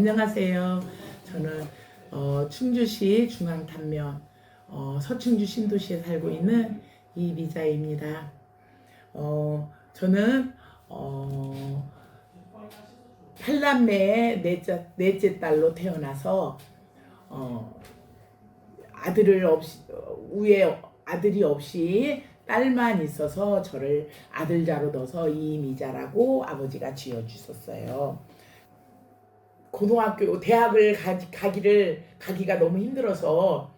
안녕하세요. 저는 어, 충주시 중앙탄면 어, 서충주 신도시에 살고 있는 이미자입니다. 어, 저는 어, 팔남매의 넷째, 넷째 딸로 태어나서 어, 아들을 없이 어, 위에 아들이 없이 딸만 있어서 저를 아들자로 넣어서 이미자라고 아버지가 지어주셨어요. 고등학교, 대학을 가, 가기를 가기가 너무 힘들어서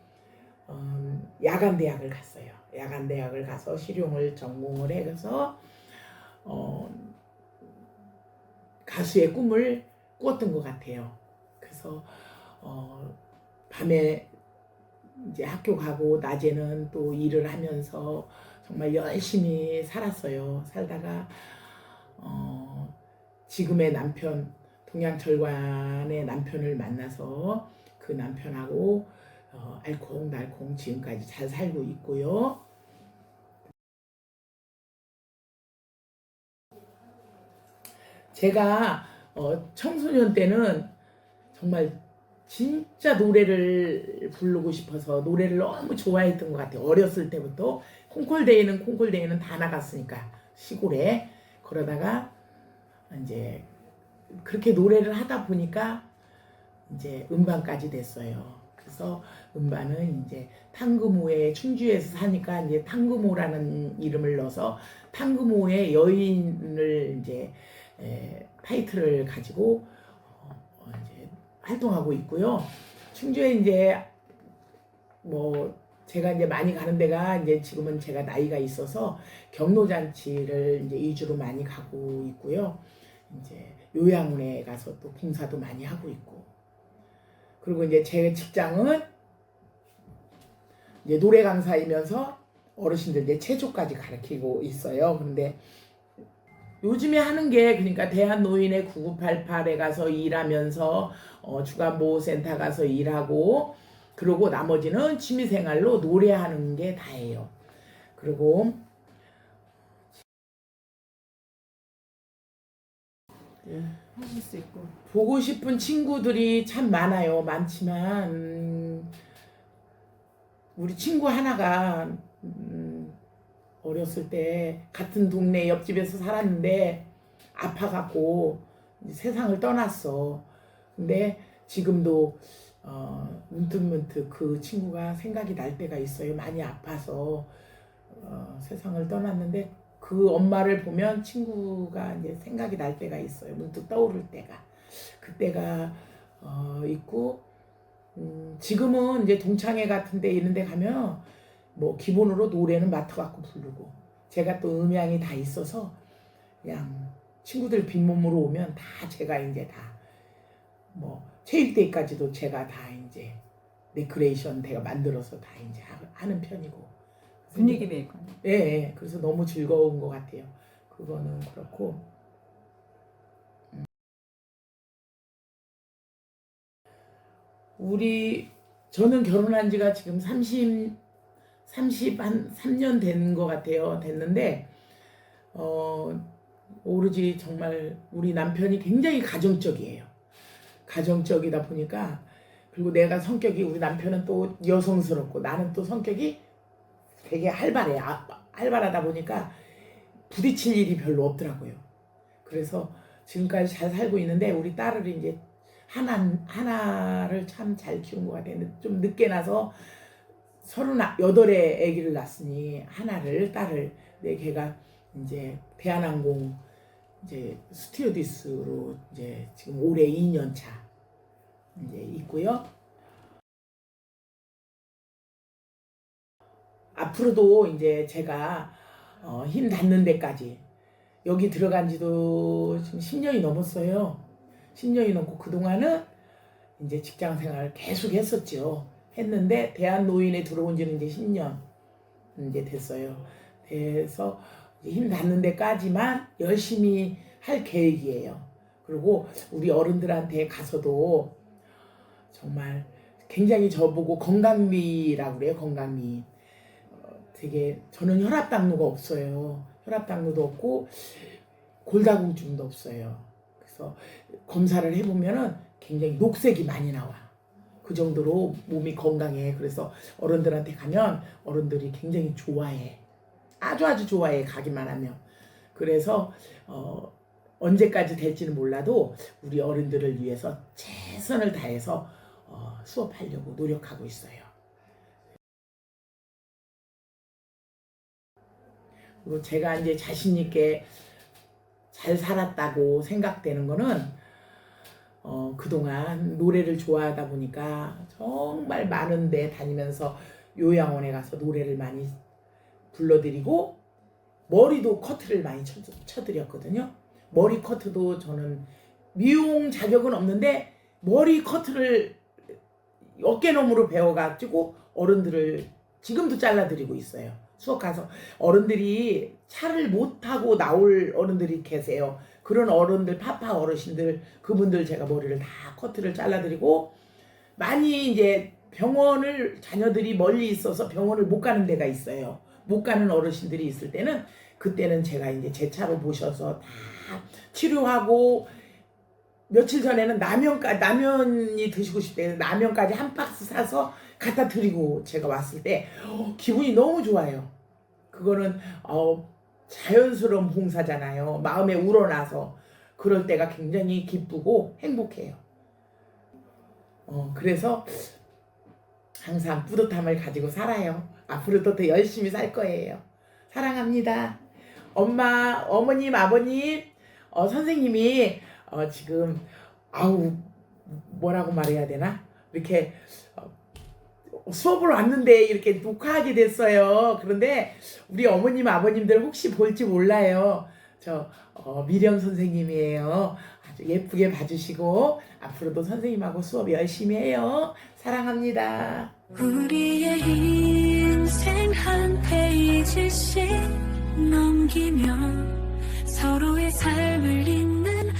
음, 야간 대학을 갔어요. 야간 대학을 가서 실용을 전공을 해서 어, 가수의 꿈을 꾸었던 것 같아요. 그래서 어, 밤에 이제 학교 가고 낮에는 또 일을 하면서 정말 열심히 살았어요. 살다가 어, 지금의 남편 동양철관의 남편을 만나서 그 남편하고 어, 알콩달콩 지금까지 잘 살고 있고요. 제가 어, 청소년 때는 정말 진짜 노래를 부르고 싶어서 노래를 너무 좋아했던 것 같아요. 어렸을 때부터 콩콜데이는 콩콜데이는 다 나갔으니까 시골에 그러다가 이제 그렇게 노래를 하다 보니까 이제 음반까지 됐어요. 그래서 음반은 이제 탕금호의 충주에서 사니까 이제 탕금호라는 이름을 넣어서 탕금호의 여인을 이제 에, 타이틀을 가지고 어, 어, 이제 활동하고 있고요. 충주에 이제 뭐 제가 이제 많이 가는 데가 이제 지금은 제가 나이가 있어서 경로잔치를 이제 위주로 많이 가고 있고요. 이제 요양원에 가서 또 봉사도 많이 하고 있고 그리고 이제 제 직장은 이제 노래 강사이면서 어르신들 이제 체조까지 가르치고 있어요. 그런데 요즘에 하는 게 그러니까 대한노인의 9988에 가서 일하면서 어, 주간보호센터 가서 일하고 그리고 나머지는 취미생활로 노래하는 게 다예요. 그리고 하실 수 있고 보고 싶은 친구들이 참 많아요. 많지만 음, 우리 친구 하나가 음, 어렸을 때 같은 동네 옆집에서 살았는데 아파갖고 세상을 떠났어. 근데 지금도 어, 문득문득 그 친구가 생각이 날 때가 있어요. 많이 아파서 어, 세상을 떠났는데 그 엄마를 보면 친구가 이제 생각이 날 때가 있어요. 문득 떠오를 때가. 그때가 어, 있고 음, 지금은 이제 동창회 같은데 이런데 가면 뭐 기본으로 노래는 맡아갖고 부르고 제가 또 음향이 다 있어서 그냥 친구들 빈몸으로 오면 다 제가 이제 다 뭐 체육대회까지도 제가 다 이제 데코레이션 내가 만들어서 다 이제 하- 하는 편이고 분위기 메이커 예, 예. 그래서 너무 즐거운 것 같아요. 그거는 그렇고. 음. 우리, 저는 결혼한 지가 지금 30, 30, 한 3년 된 것 같아요. 됐는데, 어, 오로지 정말 우리 남편이 굉장히 가정적이에요. 가정적이다 보니까, 그리고 내가 성격이, 우리 남편은 또 여성스럽고, 나는 또 성격이 되게 활발해. 아, 활발하다 보니까 부딪힐 일이 별로 없더라고요. 그래서 지금까지 잘 살고 있는데 우리 딸을 이제 하나 하나를 참 잘 키운 것 같아요. 좀 늦게 나서 서른 여덟에 아기를 낳았으니 하나를 딸을 내 걔가 이제 대한항공 이제 스튜어디스로 이제 지금 올해 2년 차 이제 있고요. 앞으로도 이제 제가 어, 힘 닿는 데까지 여기 들어간 지도 지금 10년이 넘었어요. 10년이 넘고 그동안은 이제 직장 생활 계속 했었죠. 했는데 대한 노인에 들어온 지는 이제 10년 이제 됐어요. 그래서 힘 닿는 데까지만 열심히 할 계획이에요. 그리고 우리 어른들한테 가서도 정말 굉장히 저보고 건강미라고 그래요. 건강미. 되게 저는 혈압 당뇨가 없어요. 혈압 당뇨도 없고 골다공증도 없어요. 그래서 검사를 해보면은 굉장히 녹색이 많이 나와. 그 정도로 몸이 건강해. 그래서 어른들한테 가면 어른들이 굉장히 좋아해. 아주 아주 좋아해. 가기만 하면. 그래서 어, 언제까지 될지는 몰라도 우리 어른들을 위해서 최선을 다해서 어, 수업하려고 노력하고 있어요. 그리고 제가 이제 자신 있게 잘 살았다고 생각되는 거는 어, 그동안 노래를 좋아하다 보니까 정말 많은 데 다니면서 요양원에 가서 노래를 많이 불러드리고 머리도 커트를 많이 쳐, 쳐드렸거든요. 머리 커트도 저는 미용 자격은 없는데 머리 커트를 어깨너머로 배워가지고 어른들을 지금도 잘라드리고 있어요. 수업 가서 어른들이 차를 못 타고 나올 어른들이 계세요. 그런 어른들 파파 어르신들 그분들 제가 머리를 다 커트를 잘라드리고 많이 이제 병원을 자녀들이 멀리 있어서 병원을 못 가는 데가 있어요. 못 가는 어르신들이 있을 때는 그때는 제가 이제 제 차로 모셔서 다 치료하고 며칠 전에는 라면까 라면이 드시고 싶대요. 라면까지 한 박스 사서 갖다 드리고 제가 왔을 때 어, 기분이 너무 좋아요. 그거는 어, 자연스러운 봉사잖아요. 마음에 우러나서 그럴 때가 굉장히 기쁘고 행복해요. 어, 그래서 항상 뿌듯함을 가지고 살아요. 앞으로도 더 열심히 살 거예요. 사랑합니다. 엄마, 어머님, 아버님, 어, 선생님이 어, 지금 아우 뭐라고 말해야 되나 이렇게 어, 수업을 왔는데 이렇게 녹화하게 됐어요. 그런데 우리 어머님, 아버님들 혹시 볼지 몰라요. 저 어, 미령 선생님이에요. 아주 예쁘게 봐주시고 앞으로도 선생님하고 수업 열심히 해요. 사랑합니다. 우리의 인생 한 페이지씩 넘기며 서로의 삶을 잇는